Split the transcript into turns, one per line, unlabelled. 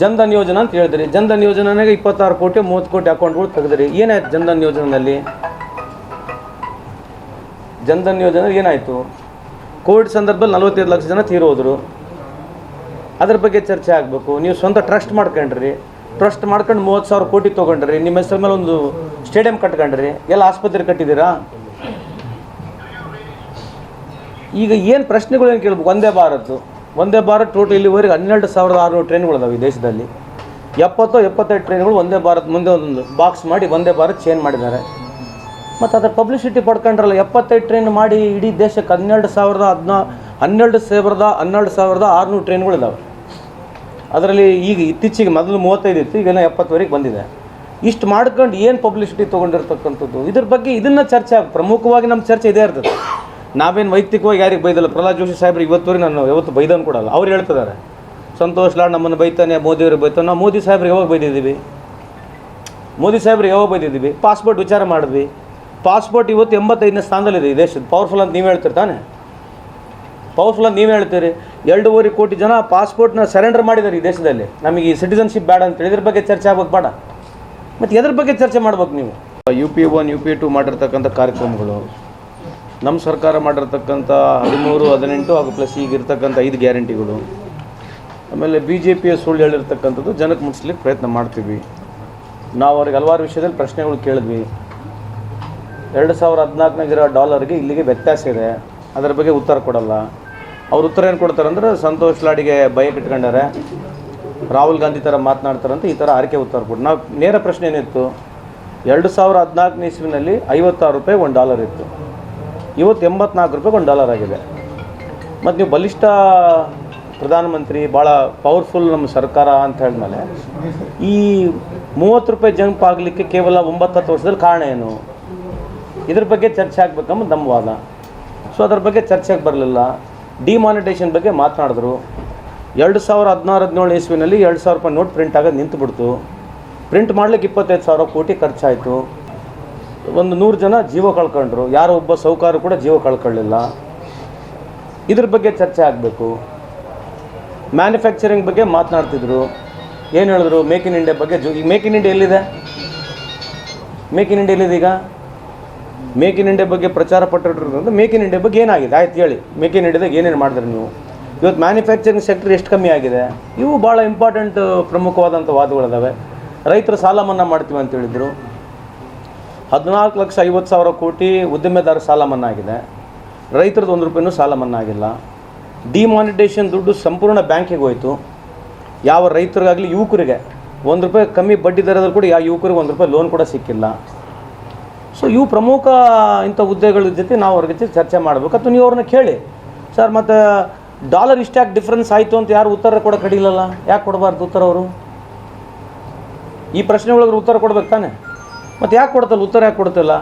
ಜನ್ಧನ್ ಯೋಜನಾ ಅಂತ ಹೇಳಿದ್ರಿ. ಜನ್ಧನ್ ಯೋಜನೆಗೆ ಇಪ್ಪತ್ತಾರು ಕೋಟಿ, ಮೂವತ್ತು ಕೋಟಿ ಅಕೌಂಟ್ಗಳು ತೆಗೆದ್ರಿ. ಏನಾಯ್ತು ಜನ್ಧನ್ ಯೋಜನೆಯಲ್ಲಿ ಜನ್ಧನ್ ಯೋಜನೆ ಏನಾಯಿತು? ಕೋವಿಡ್ ಸಂದರ್ಭದಲ್ಲಿ ನಲವತ್ತೈದು ಲಕ್ಷ ಜನ ತೀರೋದ್ರು ಅದ್ರ ಬಗ್ಗೆ ಚರ್ಚೆ ಆಗಬೇಕು. ನೀವು ಸ್ವಂತ ಟ್ರಸ್ಟ್ ಮಾಡ್ಕೊಂಡ್ರಿ. ಟ್ರಸ್ಟ್ ಮಾಡ್ಕೊಂಡು ಮೂವತ್ತು ಸಾವಿರ ಕೋಟಿ ತೊಗೊಂಡ್ರಿ. ನಿಮ್ಮ ಹೆಸರು ಮೇಲೆ ಒಂದು ಸ್ಟೇಡಿಯಂ ಕಟ್ಕೊಂಡ್ರಿ. ಎಲ್ಲ ಆಸ್ಪತ್ರೆ ಕಟ್ಟಿದ್ದೀರಾ? ಈಗ ಏನು ಪ್ರಶ್ನೆಗಳು ಏನು ಕೇಳ್ಬೇಕು? ಒಂದೇ ಭಾರತ್. ಒಂದೇ ಭಾರತ್ ಟೋಟಲ್ ಇಲ್ಲಿವರೆಗೆ ಹನ್ನೆರಡು ಸಾವಿರದ ಆರುನೂರು ಟ್ರೈನ್ಗಳು ಅದಾವೆ ಈ ದೇಶದಲ್ಲಿ. ಎಪ್ಪತ್ತೋ ಎಪ್ಪತ್ತೈದು ಟ್ರೈನ್ಗಳು ಒಂದೇ ಭಾರತ್ ಮುಂದೆ ಒಂದೊಂದು ಬಾಕ್ಸ್ ಮಾಡಿ ಒಂದೇ ಭಾರತ್ ಚೇಂಜ್ ಮಾಡಿದ್ದಾರೆ. ಮತ್ತು ಅದರ ಪಬ್ಲಿಸಿಟಿ ಪಡ್ಕೊಂಡ್ರಲ್ಲ, ಎಪ್ಪತ್ತೈದು ಟ್ರೈನ್ ಮಾಡಿ ಇಡೀ ದೇಶಕ್ಕೆ ಹನ್ನೆರಡು ಸಾವಿರದ ಹದಿನಾ, ಹನ್ನೆರಡು ಸಾವಿರದ ಹನ್ನೆರಡು ಸಾವಿರದ ಆರುನೂರು ಟ್ರೈನ್ಗಳು ಇದಾವೆ. ಅದರಲ್ಲಿ ಈಗ ಇತ್ತೀಚೆಗೆ ಮೊದಲು ಮೂವತ್ತೈದು ಇತ್ತು, ಈಗೆಲ್ಲ ಎಪ್ಪತ್ತುವರೆಗೆ ಬಂದಿದೆ. ಇಷ್ಟು ಮಾಡ್ಕೊಂಡು ಏನು ಪಬ್ಲಿಸಿಟಿ ತೊಗೊಂಡಿರ್ತಕ್ಕಂಥದ್ದು? ಇದ್ರ ಬಗ್ಗೆ ಇದನ್ನು ಚರ್ಚೆ, ಪ್ರಮುಖವಾಗಿ ನಮ್ಮ ಚರ್ಚೆ ಇದೇ ಇರ್ತದೆ. ನಾವೇನು ವೈಯಕ್ತಿಕವಾಗಿ ಯಾರಿಗೆ ಬೈದಲ್ಲ. ಪ್ರಹ್ಲಾದ್ ಜೋಶಿ ಸಾಹೇಬ್ರಿಗೆ ಇವತ್ತುವರೆಗೆ ನಾನು ಯಾವತ್ತು ಬೈದನ್ನು ಕೊಡಲ್ಲ. ಅವ್ರು ಹೇಳ್ತಿದ್ದಾರೆ. ಸಂತೋಷ್ ಲಾಡ್ ನಮ್ಮನ್ನು ಬೈತಾನೆ ಮೋದಿಯವ್ರಿಗೆ ಬೈತಾನೆ ನಾವು ಮೋದಿ ಸಾಹೇಬ್ರಿಗೆ ಯಾವಾಗ ಬೈದಿದ್ದೀವಿ? ಮೋದಿ ಸಾಹೇಬ್ರಿಗೆ ಯಾವಾಗ ಬೈದಿದ್ದೀವಿ? ಪಾಸ್ಪೋರ್ಟ್ ವಿಚಾರ ಮಾಡಿದ್ವಿ. ಪಾಸ್ಪೋರ್ಟ್ ಇವತ್ತು ಎಂಬತ್ತೈದನೇ ಸ್ಥಾನದಲ್ಲಿದೆ ಈ ದೇಶದ. ಪವರ್ಫುಲ್ ಅಂತ ನೀವು ಹೇಳ್ತೀರಿ ತಾನೆ? ಪವರ್ಫುಲ್ ಅಂತ ನೀವು ಹೇಳ್ತೀರಿ? ಎರಡೂವರೆ ಕೋಟಿ ಜನ ಪಾಸ್ಪೋರ್ಟ್ನ ಸರೆಂಡರ್ ಮಾಡಿದ್ದಾರೆ ಈ ದೇಶದಲ್ಲಿ. ನಮಗೆ ಈ ಸಿಟಿಸನ್ಶಿಪ್ ಬೇಡ ಅಂತೇಳಿ ಇದ್ರ ಬಗ್ಗೆ ಚರ್ಚೆ ಆಗ್ಬೇಕು, ಬೇಡ. ಮತ್ತು ಎದ್ರ ಬಗ್ಗೆ ಚರ್ಚೆ ಮಾಡ್ಬೇಕು ನೀವು? U P one U P two ಮಾಡಿರ್ತಕ್ಕಂಥ ಕಾರ್ಯಕ್ರಮಗಳು ನಮ್ಮ ಸರ್ಕಾರ ಮಾಡಿರ್ತಕ್ಕಂಥ ಹದಿಮೂರು, ಹದಿನೆಂಟು ಹಾಗೂ ಪ್ಲಸ್ ಈಗ ಇರ್ತಕ್ಕಂಥ ಐದು ಗ್ಯಾರಂಟಿಗಳು. ಆಮೇಲೆ ಬಿ ಜೆ ಪಿಯ ಸುಳ್ಳು ಹೇಳಿರ್ತಕ್ಕಂಥದ್ದು ಜನಕ್ಕೆ ಮುಟ್ಸ್ಲಿಕ್ಕೆ ಪ್ರಯತ್ನ ಮಾಡ್ತೀವಿ. ನಾವು ಅವ್ರಿಗೆ ಹಲವಾರು ವಿಷಯದಲ್ಲಿ ಪ್ರಶ್ನೆಗಳು ಕೇಳಿದ್ವಿ. ಎರಡು ಸಾವಿರ ಹದಿನಾಲ್ಕನಾಗಿರೋ ಡಾಲರ್ಗೆ ಇಲ್ಲಿಗೆ ವ್ಯತ್ಯಾಸ ಇದೆ. ಅದರ ಬಗ್ಗೆ ಉತ್ತರ ಕೊಡಲ್ಲ. ಅವ್ರು ಉತ್ತರ ಏನು ಕೊಡ್ತಾರೆ ಅಂದ್ರೆ ಸಂತೋಷ್ ಲಾಡಿಗೆ ಭಯ ಇಟ್ಕೊಂಡಾರೆ. ರಾಹುಲ್ ಗಾಂಧಿ ಥರ ಮಾತನಾಡ್ತಾರಂತ ಈ ಥರ ಆರಕೆ ಉತ್ತರ ಕೊಟ್ಟು ನಾವು ನೇರ ಪ್ರಶ್ನೆ ಏನಿತ್ತು? ಎರಡು ಸಾವಿರ ಹದಿನಾಲ್ಕನೇ ಇಸ್ವಿನಲ್ಲಿ ಐವತ್ತಾರು ರೂಪಾಯಿ ಒಂದು ಡಾಲರ್ ಇತ್ತು. ಇವತ್ತು ಎಂಬತ್ನಾಲ್ಕು ರೂಪಾಯಿ ಒಂದು ಡಾಲರ್ ಆಗಿದೆ. ಮತ್ತು ನೀವು ಬಲಿಷ್ಠ ಪ್ರಧಾನಮಂತ್ರಿ ಭಾಳ ಪವರ್ಫುಲ್ ನಮ್ಮ ಸರ್ಕಾರ ಅಂತ ಹೇಳಿದ್ಮೇಲೆ ಈ ಮೂವತ್ತು ರೂಪಾಯಿ ಜಂಪ್ ಆಗಲಿಕ್ಕೆ ಕೇವಲ ಒಂಬತ್ತು ಹತ್ತು ವರ್ಷದಲ್ಲಿ ಕಾರಣ ಏನು? ಇದ್ರ ಬಗ್ಗೆ ಚರ್ಚೆ ಆಗ್ಬೇಕಂಬ ನಮ್ಮ ವಾದ. ಸೊ ಅದ್ರ ಬಗ್ಗೆ ಚರ್ಚೆಗೆ ಬರಲಿಲ್ಲ. ಡಿಮಾನಿಟೇಷನ್ ಬಗ್ಗೆ ಮಾತನಾಡಿದ್ರು. ಎರಡು ಸಾವಿರ ಹದಿನಾರು ಹದಿನೇಳು ಇಸ್ವಿನಲ್ಲಿ ಎರಡು ಸಾವಿರ ರೂಪಾಯಿ ನೋಟ್ ಪ್ರಿಂಟ್ ಆಗೋದು ನಿಂತುಬಿಡ್ತು. ಪ್ರಿಂಟ್ ಮಾಡ್ಲಿಕ್ಕೆ ಇಪ್ಪತ್ತೈದು ಸಾವಿರ ಕೋಟಿ ಖರ್ಚಾಯಿತು. ಒಂದು ನೂರು ಜನ ಜೀವ ಕಳ್ಕೊಂಡ್ರು. ಯಾರೋ ಒಬ್ಬ ಸೌಕಾರ ಕೂಡ ಜೀವ ಕಳ್ಕೊಳ್ಳಿಲ್ಲ. ಇದ್ರ ಬಗ್ಗೆ ಚರ್ಚೆ ಆಗಬೇಕು. ಮ್ಯಾನುಫ್ಯಾಕ್ಚರಿಂಗ್ ಬಗ್ಗೆ ಮಾತನಾಡ್ತಿದ್ರು. ಏನು ಹೇಳಿದ್ರು? ಮೇಕ್ ಇನ್ ಇಂಡಿಯಾ ಬಗ್ಗೆ ಈಗ ಮೇಕ್ ಇನ್ ಇಂಡಿಯಾ ಎಲ್ಲಿದೆ? ಮೇಕ್ ಇನ್ ಇಂಡಿಯಾ ಎಲ್ಲಿದೆ ಈಗ ಮೇಕ್ ಇನ್ ಇಂಡಿಯಾ ಬಗ್ಗೆ ಪ್ರಚಾರ ಪಟ್ಟಿರೋದ್ರಿಂದ ಮೇಕ್ ಇನ್ ಇಂಡಿಯಾ ಬಗ್ಗೆ ಏನಾಗಿದೆ? ಆಯ್ತು ಹೇಳಿ. ಮೇಕ್ ಇನ್ ಇಂಡಿಯಾದಾಗ ಏನೇನು ಮಾಡಿದ್ರಿ ನೀವು? ಇವತ್ತು ಮ್ಯಾನುಫ್ಯಾಕ್ಚರಿಂಗ್ ಸೆಕ್ಟರ್ ಎಷ್ಟು ಕಮ್ಮಿ ಆಗಿದೆ? ಇವು ಭಾಳ ಇಂಪಾರ್ಟೆಂಟ್ ಪ್ರಮುಖವಾದಂಥ ವಾದಗಳಿದಾವೆ. ರೈತರು ಸಾಲ ಮನ್ನಾ ಮಾಡ್ತೀವಿ ಅಂತ ಹೇಳಿದರು. ಹದಿನಾಲ್ಕು ಲಕ್ಷ ಐವತ್ತು ಸಾವಿರ ಕೋಟಿ ಉದ್ದಿಮೆದಾರ ಸಾಲ ಮನ್ನಾ ಆಗಿದೆ ರೈತರದ್ದು ಒಂದು ರೂಪಾಯಿನೂ ಸಾಲ ಮನ್ನಾ ಆಗಿಲ್ಲ ಡಿಮಾನಿಟೇಷನ್ ದುಡ್ಡು ಸಂಪೂರ್ಣ ಬ್ಯಾಂಕಿಗೆ ಹೋಯಿತು. ಯಾವ ರೈತರಿಗಾಗಲಿ ಯುವಕರಿಗೆ ಒಂದು ರೂಪಾಯಿ ಕಮ್ಮಿ ಬಡ್ಡಿ ದರದಲ್ಲಿ ಕೂಡ ಯಾವ ಯುವಕರಿಗೆ ಒಂದು ರೂಪಾಯಿ ಲೋನ್ ಕೂಡ ಸಿಕ್ಕಿಲ್ಲ. ಸೊ ಇವು ಪ್ರಮುಖ ಇಂಥ ಹುದ್ದೆಗಳ ಜೊತೆ ನಾವು ಅವ್ರ ಜೊತೆ ಚರ್ಚೆ ಮಾಡಬೇಕು. ಅಥವಾ ನೀವು ಅವ್ರನ್ನ ಕೇಳಿ. ಸರ್, ಮತ್ತು ಡಾಲರ್ ಇಷ್ಟ್ಯಾಕೆ ಡಿಫ್ರೆನ್ಸ್ ಆಯಿತು ಅಂತ ಯಾರು ಉತ್ತರ ಕೂಡ ಕಡಿಲಲ್ಲ? ಯಾಕೆ ಕೊಡಬಾರ್ದು ಉತ್ತರ ಅವರು? ಈ ಪ್ರಶ್ನೆಗಳಿಗೆ ಉತ್ತರ ಕೊಡ್ಬೇಕು ತಾನೆ? ಮತ್ತು ಯಾಕೆ ಕೊಡ್ತಲ್ಲ ಉತ್ತರ ಯಾಕೆ ಕೊಡ್ತಿಲ್ಲ?